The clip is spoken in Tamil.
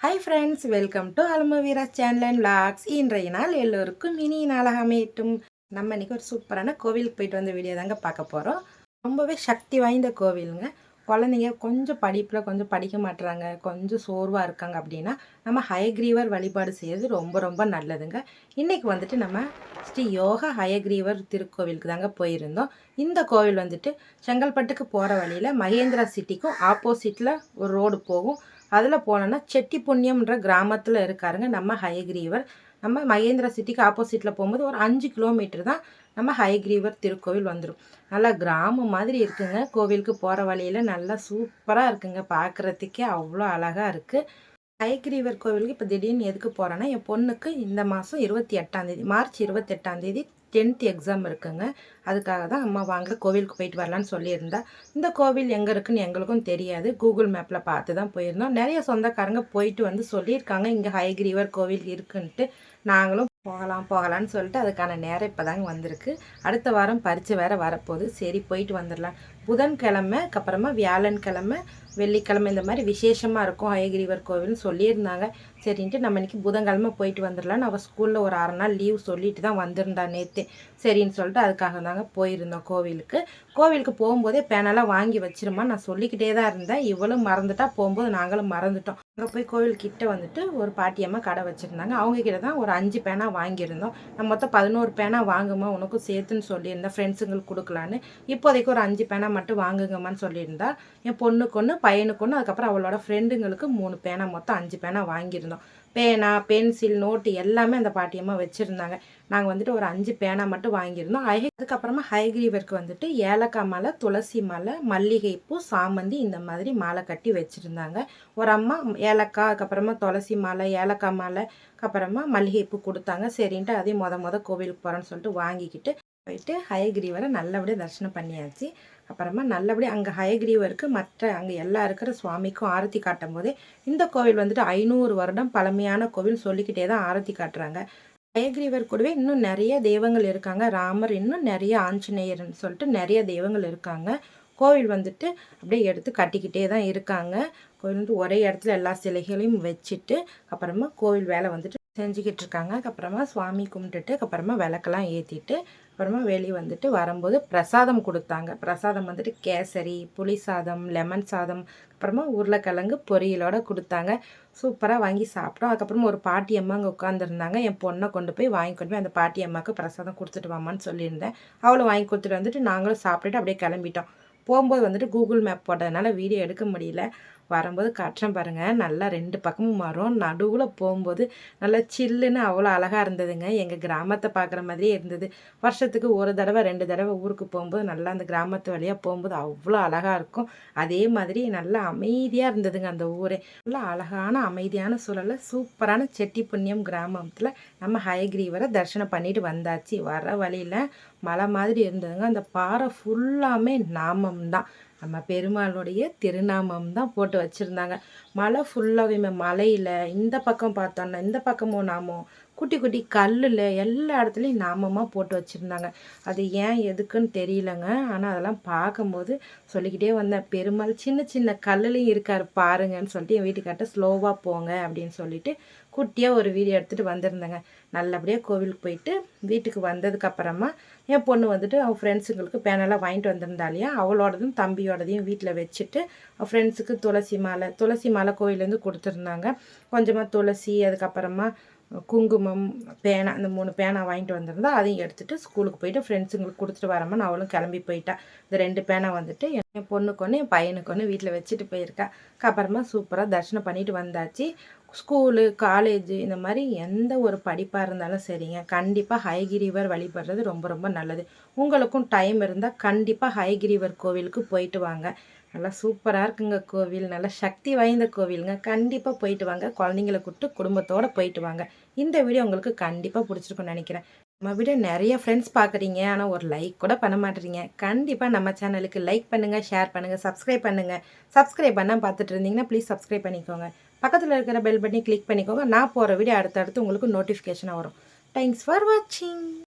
Hi friends welcome to Alamaveera channel and vlogs இன்றைய நாள் எல்லோருக்கும் இனி நாளாக அமையட்டும். நம்ம இன்றைக்கி ஒரு சூப்பரான கோவிலுக்கு போயிட்டு வந்த வீடியோ தாங்க பார்க்க போகிறோம் ரொம்பவே சக்தி வாய்ந்த கோவிலுங்க. குழந்தைங்க கொஞ்சம் படிப்பில் கொஞ்சம் படிக்க மாட்டுறாங்க கொஞ்சம் சோர்வாக இருக்காங்க அப்படின்னா நம்ம ஹயக்ரீவர் வழிபாடு செய்கிறது ரொம்ப ரொம்ப நல்லதுங்க. இன்றைக்கி வந்துட்டு நம்ம ஸ்ரீ யோகா ஹயக்ரீவர் திருக்கோவிலுக்கு தாங்க போயிருந்தோம். இந்த கோவில் வந்துட்டு செங்கல்பட்டுக்கு போகிற வழியில் மகேந்திரா சிட்டிக்கும் ஆப்போசிட்டில் ஒரு ரோடு போகும். அதில் போனோன்னா செட்டி புண்ணியம்ன்ற கிராமத்தில் இருக்காருங்க நம்ம ஹயகிரீவர். நம்ம மகேந்திர சிட்டிக்கு ஆப்போசிட்டில் போகும்போது ஒரு அஞ்சு கிலோமீட்டர் தான் நம்ம ஹயக்ரீவர் திருக்கோவில் வந்துடும் நல்லா கிராமம் மாதிரி இருக்குங்க. கோவிலுக்கு போகிற வழியில் நல்லா சூப்பராக இருக்குங்க. பார்க்குறதுக்கே அவ்வளோ அழகாக இருக்குது ஹயக்ரீவர் கோவிலுக்கு இப்போ திடீர்னு எதுக்கு போகிறேன்னா என் பொண்ணுக்கு இந்த மாதம் இருபத்தி எட்டாந்தேதி மார்ச் இருபத்தெட்டாந்தேதி டென்த் எக்ஸாம் இருக்குங்க. அதுக்காக தான் அம்மா வாங்க கோவிலுக்கு போயிட்டு வரலான்னு சொல்லியிருந்தா. இந்த கோவில் எங்கே இருக்குன்னு எங்களுக்கும் தெரியாது. கூகுள் மேப்பில் பார்த்து தான் போயிருந்தோம். நிறைய சொந்தக்காரங்க போயிட்டு வந்து சொல்லியிருக்காங்க. இங்கே ஹைகிரீவர் கோவில் இருக்குன்ட்டு. நாங்களும் போகலாம் போகலான்னு சொல்லிட்டு அதுக்கான நேரம் இப்போ தாங்க வந்திருக்கு. அடுத்த வாரம் பரிச்சை வேறு வரப்போகுது. சரி போயிட்டு வந்துடலாம். புதன்கிழமை அப்புறமா வியாழன்கிழமை வெள்ளிக்கிழமை இந்த மாதிரி விசேஷமாக இருக்கும் அயகிரிவர் கோவில்னு சொல்லியிருந்தாங்க. சரின்ட்டு நம்ம இன்றைக்கி புதன்கிழமை போயிட்டு வந்துடலான்னு அவள் ஸ்கூலில் ஒரு அரை நாள் லீவ் சொல்லிட்டு தான் வந்திருந்தா நேற்று சரின்னு சொல்லிட்டு அதுக்காக தாங்க போயிருந்தோம் கோவிலுக்கு. கோவிலுக்கு போகும்போதே பேனெல்லாம் வாங்கி வச்சிருமா நான் சொல்லிக்கிட்டே தான் இருந்தேன். இவளும் மறந்துட்டா போகும்போது நாங்களும் மறந்துட்டோம். அங்கே போய் கோவில் கிட்ட வந்துட்டு ஒரு பாட்டியம்மா கடை வச்சுருந்தாங்க. அவங்க கிட்ட தான் ஒரு அஞ்சு பேனா வாங்கியிருந்தோம். நம்ம மொத்தம் பதினோரு பேனா வாங்குமா உனக்கும் சேர்த்துன்னு சொல்லியிருந்தேன். ஃப்ரெண்ட்ஸுங்களுக்கு கொடுக்கலான்னு. இப்போதைக்கு ஒரு அஞ்சு பேனா மட்டும் வாங்குங்கம்மான்னு சொல்லியிருந்தா என் பொண்ணுக்கு ஒன்று பையனுக்கு ஒன்று அதுக்கப்புறம் அவளோட ஃப்ரெண்டுங்களுக்கு மூணு பேனா மொத்தம் அஞ்சு பேனா வாங்கியிருந்தோம். பேனா பென்சில் நோட்டு எல்லாமே அந்த பாட்டியம்மா வச்சுருந்தாங்க. நாங்கள் வந்துட்டு ஒரு அஞ்சு பேனா மட்டும் வாங்கியிருந்தோம். அதுக்கப்புறமா ஹைகிரீவருக்கு வந்துட்டு ஏலக்காய் மாலை துளசி மாலை மல்லிகைப்பூ சாமந்தி இந்த மாதிரி மாலை கட்டி வச்சுருந்தாங்க. ஒரு அம்மா ஏலக்காய் அதுக்கப்புறமா துளசி மாலை ஏலக்காய் மாலை அதுக்கப்புறமா மல்லிகைப்பூ கொடுத்தாங்க. சரின்ட்டு அதையும் மொத மொதல் கோவிலுக்கு போகிறேன்னு சொல்லிட்டு வாங்கிக்கிட்டு போயிட்டு ஹயகிரிவரை நல்லபடியாக தரிசனம் பண்ணியாச்சு. அப்புறமா நல்லபடியாக அங்கே ஹயகிரீவருக்கு மற்ற அங்கே எல்லா இருக்கிற சுவாமிக்கும் ஆரத்தி காட்டும் போதே இந்த கோவில் வந்துட்டு ஐநூறு வருடம் பழமையான கோவில் சொல்லிக்கிட்டே தான் ஆரத்தி காட்டுறாங்க. ஹயகிரீவர் கூடவே இன்னும் நிறைய தெய்வங்கள் இருக்காங்க. ராமர் இன்னும் நிறைய ஆஞ்சநேயர்னு சொல்லிட்டு நிறைய தெய்வங்கள் இருக்காங்க. கோவில் வந்துட்டு அப்படியே எடுத்து கட்டிக்கிட்டே தான் இருக்காங்க. கோவில் வந்து ஒரே இடத்துல எல்லா சிலைகளையும் வச்சுட்டு அப்புறமா கோவில் வேலை வந்துட்டு செஞ்சுக்கிட்டு இருக்காங்க அப்புறமா சுவாமி கும்பிட்டுட்டு அப்புறமா விளக்கெல்லாம் ஏற்றிட்டு அப்புறமா வெளியே வந்துட்டு வரும்போது பிரசாதம் கொடுத்தாங்க. பிரசாதம் வந்துட்டு கேசரி புளி சாதம் லெமன் சாதம் அப்புறமா உருளைக்கிழங்கு பொரியலோடு கொடுத்தாங்க. சூப்பராக வாங்கி சாப்பிட்டோம். அதுக்கப்புறமா ஒரு பாட்டி அம்மா அங்கே உட்காந்துருந்தாங்க என் பொண்ணை கொண்டு போய் வாங்கி கொண்டு போய் அந்த பாட்டி அம்மாவுக்கு பிரசாதம் கொடுத்துட்டு வாமான்னு சொல்லியிருந்தேன். அவளை வாங்கி கொடுத்துட்டு வந்துட்டு நாங்களும் சாப்பிட்டுட்டு அப்படியே கிளம்பிட்டோம். போகும்போது வந்துட்டு கூகுள் மேப் போட்டதுனால வீடியோ எடுக்க முடியல. வரும்போது காட்டுறேன் பாருங்கள் நல்லா ரெண்டு பக்கமும் மரம் நடுவில் போகும்போது நல்லா சில்லுன்னு அவ்வளோ அழகாக இருந்ததுங்க. எங்கள் கிராமத்தை பார்க்குற மாதிரியே இருந்தது. வருஷத்துக்கு ஒரு தடவை ரெண்டு தடவை ஊருக்கு போகும்போது நல்லா அந்த கிராமத்து வழியாக போகும்போது அவ்வளோ அழகாக இருக்கும். அதே மாதிரி நல்லா அமைதியாக இருந்ததுங்க அந்த ஊரே. நல்லா அழகான அமைதியான சூழலில் சூப்பரான செட்டி புண்ணியம் கிராமத்தில் நம்ம ஹயகிரீவரை தரிசனம் பண்ணிட்டு வந்தாச்சு. வர வழியில் மலை மாதிரி இருந்ததுங்க. அந்த பாறை ஃபுல்லாமே நாமம் தான் நம்ம பெருமாளுடைய திருநாமம் தான் போட்டு வச்சுருந்தாங்க. மலை ஃபுல்லாகவே மலையில் இந்த பக்கம் பார்த்தோன்னா இந்த பக்கமும் நாமோ குட்டி குட்டி கல்லில் எல்லா இடத்துலையும் நாமமாக போட்டு வச்சுருந்தாங்க. அது ஏன் எதுக்குன்னு தெரியலங்க. ஆனால் அதெல்லாம் பார்க்கும்போது சொல்லிக்கிட்டே வந்தேன். பெருமாள் சின்ன சின்ன கல்லுலையும் இருக்கார் பாருங்கன்னு சொல்லிட்டு என் வீட்டுக்கார்ட்ட ஸ்லோவாக போங்க அப்படின்னு சொல்லிட்டு குட்டியாக ஒரு வீடியோ எடுத்துகிட்டு வந்திருந்தேங்க. நல்லபடியாக கோவிலுக்கு போயிட்டு வீட்டுக்கு வந்ததுக்கப்புறமா என் பொண்ணு வந்துட்டு அவள் ஃப்ரெண்ட்ஸுங்களுக்கு பேனெல்லாம் வாங்கிட்டு வந்திருந்தாலையா அவளோடதும் தம்பியோடதையும் வீட்டில் வச்சுட்டு ஃப்ரெண்ட்ஸுக்கு துளசி மாலை துளசி மாலை கோயிலேருந்து கொடுத்துருந்தாங்க. கொஞ்சமாக துளசி அதுக்கப்புறமா குங்குமம் பேனா அந்த மூணு பேனா வாங்கிட்டு வந்திருந்தா அதையும் எடுத்துகிட்டு ஸ்கூலுக்கு போயிட்டு ஃப்ரெண்ட்ஸுங்களுக்கு கொடுத்துட்டு வரமா அவளும் கிளம்பி போயிட்டா. இந்த ரெண்டு பேனா வந்துட்டு என் பொண்ணுக்கு ஒன்று என் பையனுக்கு ஒன்று வீட்டில் வச்சுட்டு போயிருக்கா. அப்புறமா சூப்பராக தரிசனம் பண்ணிட்டு வந்தாச்சு. ஸ்கூலு காலேஜு இந்த மாதிரி எந்த ஒரு படிப்பாக இருந்தாலும் சரிங்க. கண்டிப்பாக ஹைகிரிவர் வழிபடுறது ரொம்ப ரொம்ப நல்லது. உங்களுக்கும் டைம் இருந்தால் கண்டிப்பாக ஹைகிரிவர் கோவிலுக்கு போயிட்டு வாங்க. நல்லா சூப்பராக இருக்குங்க கோவில். நல்லா சக்தி வாய்ந்த கோவிலுங்க. கண்டிப்பாக போயிட்டு வாங்க. குழந்தைங்கள கூப்பிட்டு குடும்பத்தோடு போயிட்டு வாங்க. இந்த வீடியோ உங்களுக்கு கண்டிப்பாக பிடிச்சிருக்குன்னு நினைக்கிறேன். நம்ம வீடியோ நிறைய ஃப்ரெண்ட்ஸ் பார்க்குறீங்க ஆனால் ஒரு லைக் கூட பண்ண மாட்டேறீங்க கண்டிப்பாக நம்ம சேனலுக்கு லைக் பண்ணுங்கள் ஷேர் பண்ணுங்கள் சப்ஸ்கிரைப் பண்ணுங்கள் சப்ஸ்கிரைப் பண்ணால் பார்த்துட்டு இருந்தீங்கன்னா ப்ளீஸ் சப்ஸ்கிரைப் பண்ணிக்கோங்க. பக்கத்தில் இருக்கிற பெல் பட்டனை கிளிக் பண்ணிக்கோங்க. நான் போகிற வீடியோ அடுத்தடுத்து உங்களுக்கு நோட்டிஃபிகேஷனாக வரும். தேங்க்ஸ் ஃபார் வாட்சிங்